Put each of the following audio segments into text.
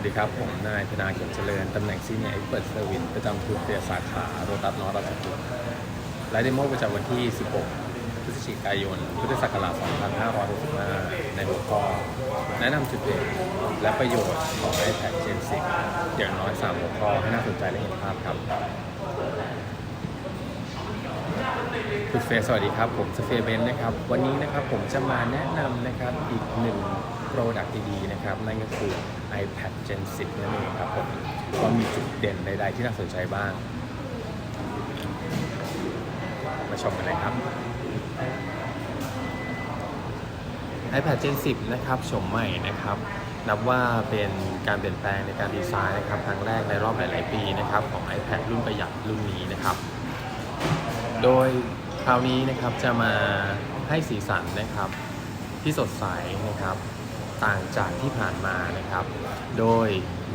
วัสดีครับ ผมนายธนาเขียนเจริญ ตำแหน่งซีเนียร์เอ็กเปิดเซอร์วิสประจำทุนเรียสาขาโรตัสนอร์ราชบุรีและเดโมประจำวันที่ 16 พฤศจิกายน พุทธศักราช 2565 ในหัวข้อแนะนำจุดเด่นและประโยชน์ของ iPad Gen 10 อย่างน้อย 3 หัวข้อให้น่าสนใจและเห็นภาพครับคุณเฟยสวัสดีครับ ผมสเฟียเบนนะครับ วันนี้นะครับผมจะมาแนะนำนะครับอีกหนึ่ง โปรดักต์ดีๆนะครับนั่นก็คือ iPad Gen 10นั่นเองครับผมว่ามีจุดเด่นใดๆที่น่าสนใจบ้าง มาชมกันเลยครับ iPad Gen 10 นะครับโฉมใหม่นะครับ นับว่าเป็นการเปลี่ยนแปลงในการดีไซน์นะครับครั้งแรกในรอบหลาย ๆ ปีนะครับของ iPad รุ่นประหยัดรุ่นนี้นะครับ โดยคราวนี้นะครับจะมาให้สีสันนะครับที่สดใสนะครับ ต่างจากที่ผ่านมานะครับ โดย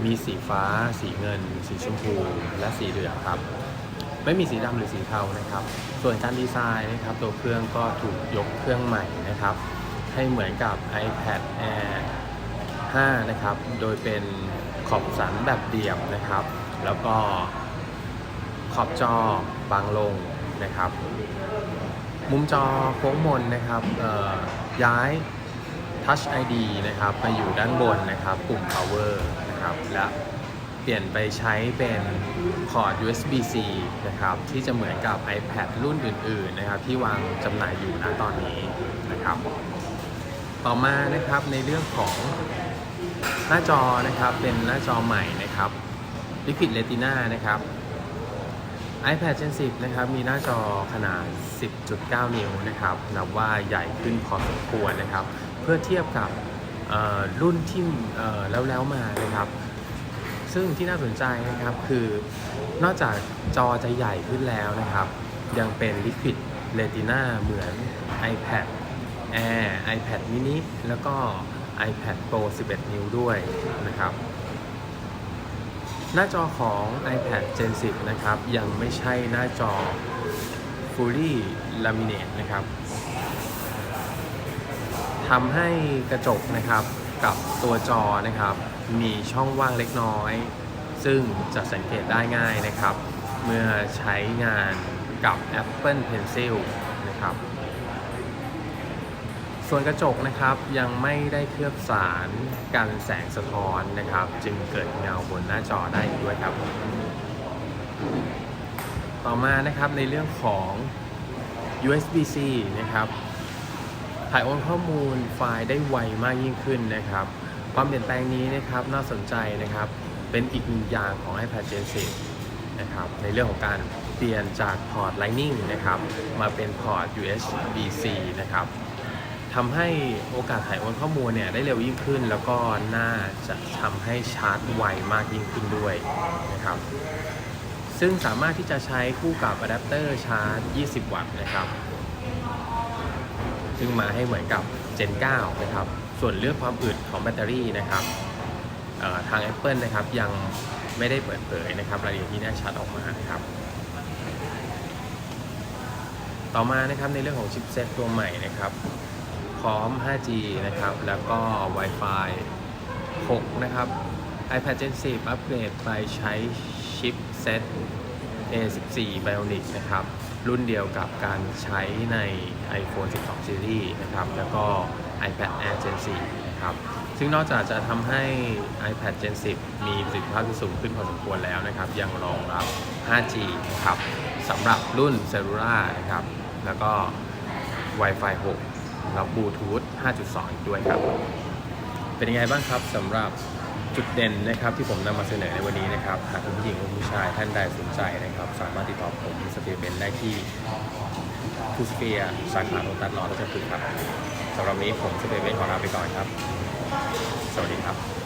มีสีฟ้า สีเงิน สีชมพู และสีเหลืองครับ ไม่มีสีดำหรือสีเทานะครับ ส่วนการดีไซน์นะครับตัวเครื่องก็ถูกยกเครื่องใหม่นะครับ ให้เหมือนกับ iPad Air 5 นะครับ โดยเป็นขอบสันแบบเดี่ยวนะครับ แล้วก็ขอบจอบางลงนะครับ มุมจอโค้งมนนะครับย้าย Touch ID นะครับมาอยู่ด้านบนนะครับปุ่ม power นะครับและเปลี่ยนไปใช้เป็นพอร์ต USB-C นะครับที่จะเหมือนกับ iPad รุ่นอื่นๆนะครับที่วางจำหน่ายอยู่ณตอนนี้นะครับต่อมานะครับในเรื่องของหน้าจอนะครับเป็นหน้าจอใหม่นะครับ Liquid Retina นะครับ iPad Gen 10 นะครับมีหน้าจอขนาด 10.9 นิ้วนะครับนับว่าใหญ่ขึ้นพอสมควรนะครับ เพื่อเทียบกับรุ่นที่แล้วแล้วมานะครับ ซึ่งที่น่าสนใจนะครับคือนอกจากจอจะใหญ่ขึ้นแล้วนะครับ ยังเป็น Liquid Retina เหมือน iPad Air iPad mini แล้วก็ iPad Pro 11 นิ้วด้วยนะครับ หน้าจอของ iPad Gen 10 นะครับ ยังไม่ใช่หน้าจอ Fully Laminate นะครับ ทำให้กระจกนะครับกับตัวจอนะครับ มีช่องว่างเล็กน้อย ซึ่งจะสังเกตได้ง่ายนะครับ เมื่อใช้งานกับ Apple Pencil นะครับ ส่วนกระจกนะครับยังไม่ได้เคลือบสารกันแสงสะท้อนนะครับ จึงเกิดเงาบนหน้าจอได้อีกด้วยครับ ต่อมานะครับในเรื่องของ USB-C นะครับ ถ่ายโอนข้อมูลไฟล์ได้ไวมากยิ่งขึ้นนะครับ ความเปลี่ยนแปลงนี้นะครับน่าสนใจนะครับ เป็นอีกหนึ่งอย่างของ iPad Gen 10นะครับในเรื่องของการเปลี่ยนจากพอร์ต Lightning นะครับมาเป็นพอร์ต USB-C นะครับทำให้โอกาสถ่ายโอนข้อมูลเนี่ยได้เร็วยิ่งขึ้น แล้วก็น่าจะทำให้ชาร์จไวมากยิ่งขึ้นด้วยนะครับซึ่งสามารถที่จะใช้คู่กับอะแดปเตอร์ชาร์จ 20 วัตต์นะครับ ซึ่งมาให้เหมือนกับ Gen 9 นะครับ ส่วนเรื่องความอึดของแบตเตอรี่นะครับทาง Apple นะครับยังไม่ได้เปิดเผยนะครับรายละเอียดที่แน่ชัดออกมานะครับ ต่อมานะครับในเรื่องของชิปเซตตัวใหม่นะครับ พร้อม 5G นะครับ แล้วก็ Wi-Fi 6 นะครับ iPad Gen 10 อัปเกรดไปใช้ชิปเซต A14 Bionic นะครับ รุ่นเดียวกับการใช้ใน iPhone 12 Series นะครับ แล้วก็ iPad Air Gen 4 นะครับ ซึ่งนอกจากจะทำให้ iPad Gen 10 มีประสิทธิภาพที่สูงขึ้นพอสมควรแล้วนะครับ ยังรองรับ 5G นะครับสำหรับรุ่น Cellular นะครับ แล้วก็ Wi-Fi 6 แล้วบลูทูธ5.2 อีกด้วยครับ เป็นยังไงบ้างครับสำหรับ จุดเด่นนะครับที่ผมนำมาเสนอในวันนี้นะครับหากคุณผู้หญิงคุณผู้ชายท่านใดสนใจนะครับ สามารถติดต่อผมสเตียเบนได้ที่ทูสเปียสาขาโรตัสรอรัชพฤกษ์ครับสำหรับนี้ผมสเตียเบนขอลาไปก่อนครับ สวัสดีครับ